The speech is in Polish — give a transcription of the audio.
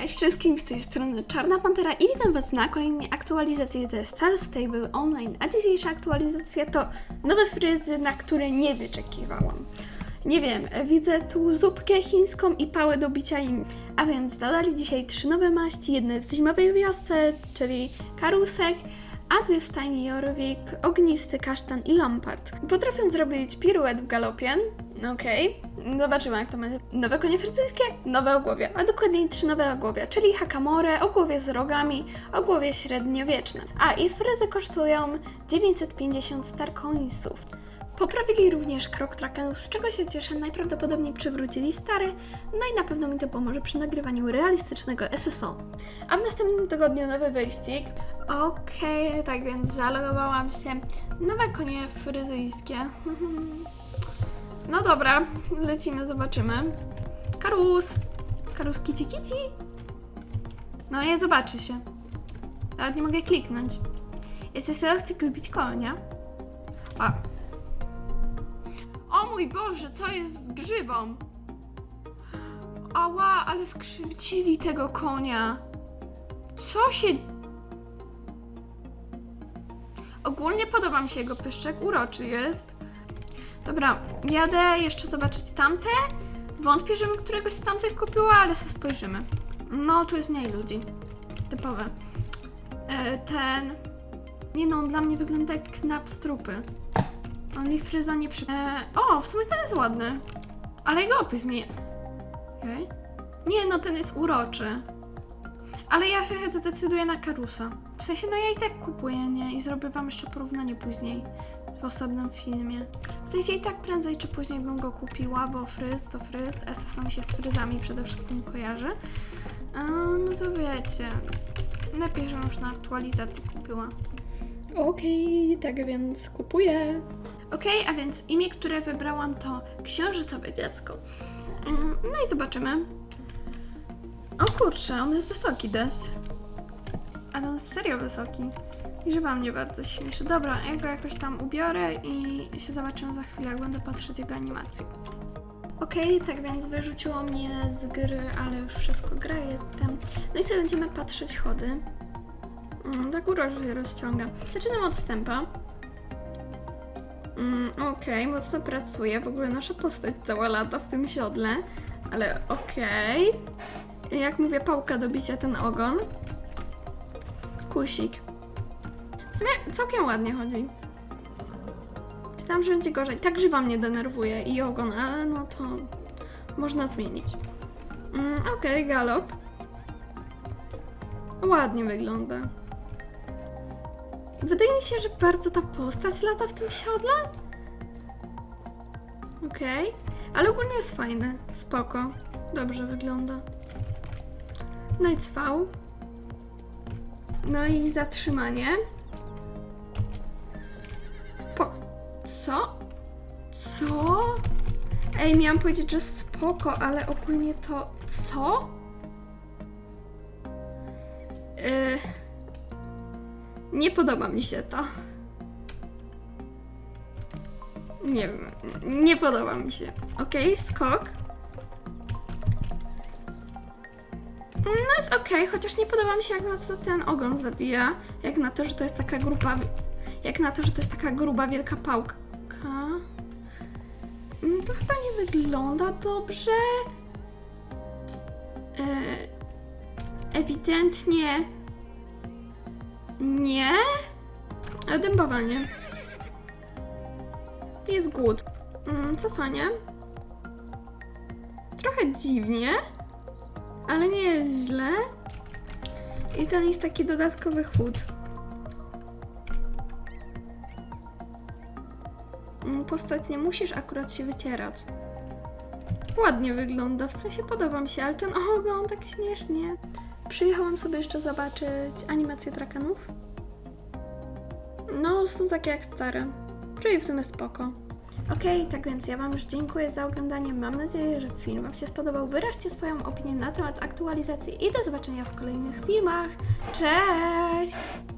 Cześć wszystkim, z tej strony Czarna Pantera i witam Was na kolejnej aktualizacji ze Star Stable Online. A dzisiejsza aktualizacja to nowe fryzy, na które nie wyczekiwałam. Nie wiem, widzę tu zupkę chińską i pałę do bicia im. A więc dodali dzisiaj trzy nowe maści, jedne w zimowej wiosce, czyli karusek, a dwie w stajni Jorwik, ognisty kasztan i lampart. Potrafią zrobić piruet w galopie, okej. Zobaczymy jak to będzie. Nowe konie fryzyjskie, nowe ogłowie, a dokładniej trzy nowe ogłowie, czyli hakamore, ogłowie z rogami, ogłowie średniowieczne. A i fryzy kosztują 950 starcoinsów. Poprawili również krok trakenów, z czego się cieszę. Najprawdopodobniej przywrócili stary, no i na pewno mi to pomoże przy nagrywaniu realistycznego SSO. A w następnym tygodniu nowy wyścig. Okej, tak więc zalogowałam się. Nowe konie fryzyjskie. No dobra, lecimy, zobaczymy. Karus! Karus kici kici! No nie zobaczy się. Nawet nie mogę kliknąć. Jeśli sobie chcę kupić konia. A. O mój Boże, co jest z grzybą? Ała, ale skrzywdzili tego konia. Co się... Ogólnie podoba mi się jego pyszczek, uroczy jest. Dobra, jadę jeszcze zobaczyć tamte. Wątpię, żebym któregoś z tamtych kupiła, ale sobie spojrzymy. No, tu jest mniej ludzi. Typowe. E, ten... Nie no, on dla mnie wygląda jak knap z trupy. On mi fryza nie przy... E, o, w sumie ten jest ładny. Ale jego opis mi... Okej. Nie no, ten jest uroczy. Ale ja się zdecyduję na karusa. W sensie, no ja i tak kupuję, nie? I zrobię wam jeszcze porównanie później w osobnym filmie. W sensie i tak prędzej czy później bym go kupiła, bo fryz to fryz. Mi się z fryzami przede wszystkim kojarzy. A, no to wiecie. Lepiej, żebym już na aktualizacji kupiła. Okej, tak więc kupuję. Okej, a więc imię, które wybrałam to księżycowe dziecko. No i zobaczymy. O kurczę, on jest wysoki dość. Ale on jest serio wysoki. I że mnie bardzo śmieszy. Dobra, ja go jakoś tam ubiorę i się zobaczymy za chwilę, jak będę patrzeć jego animację. Okej, tak więc wyrzuciło mnie z gry, ale już wszystko gra jestem. No i sobie będziemy patrzeć chody. Mm, tak uroczy się rozciąga. Zaczynam od stępa. Mm, okej, mocno pracuje. W ogóle nasza postać cała lata w tym siodle. Ale okej. Jak mówię, pałka do bicia ten ogon. Kusik. W sumie całkiem ładnie chodzi. Myślałam, że będzie gorzej. Tak grzywa mnie denerwuje i ogon, ale no to można zmienić. Mm, Okej, galop. Ładnie wygląda. Wydaje mi się, że bardzo ta postać lata w tym siodle. Okej, ale ogólnie jest fajny. Spoko. Dobrze wygląda. I cwał. No i zatrzymanie. Po... Co? Co? Ej, miałam powiedzieć, że spoko, ale ogólnie to... Co? Yy... Nie podoba mi się to. Nie wiem, nie podoba mi się. Okej, skok. No jest okej, chociaż nie podoba mi się jak mocno ten ogon zabija. Jak na to, że to jest taka gruba... Jak na to, że to jest taka gruba, wielka pałka. Mm, To chyba nie wygląda dobrze. E, ewidentnie nie. A dębowanie. Jest głód. Mm, cofanie. Trochę dziwnie, ale nie jest źle. I ten jest taki dodatkowy chłód. Mm, Postać nie musisz akurat się wycierać. Ładnie wygląda, w sensie podoba mi się, ale ten ogon tak śmiesznie. Przyjechałam sobie jeszcze zobaczyć animację drakanów. No, są takie jak stare, czyli w sumie spoko. Okej, tak więc ja Wam już dziękuję za oglądanie. Mam nadzieję, że film Wam się spodobał. Wyraźcie swoją opinię na temat aktualizacji i do zobaczenia w kolejnych filmach. Cześć!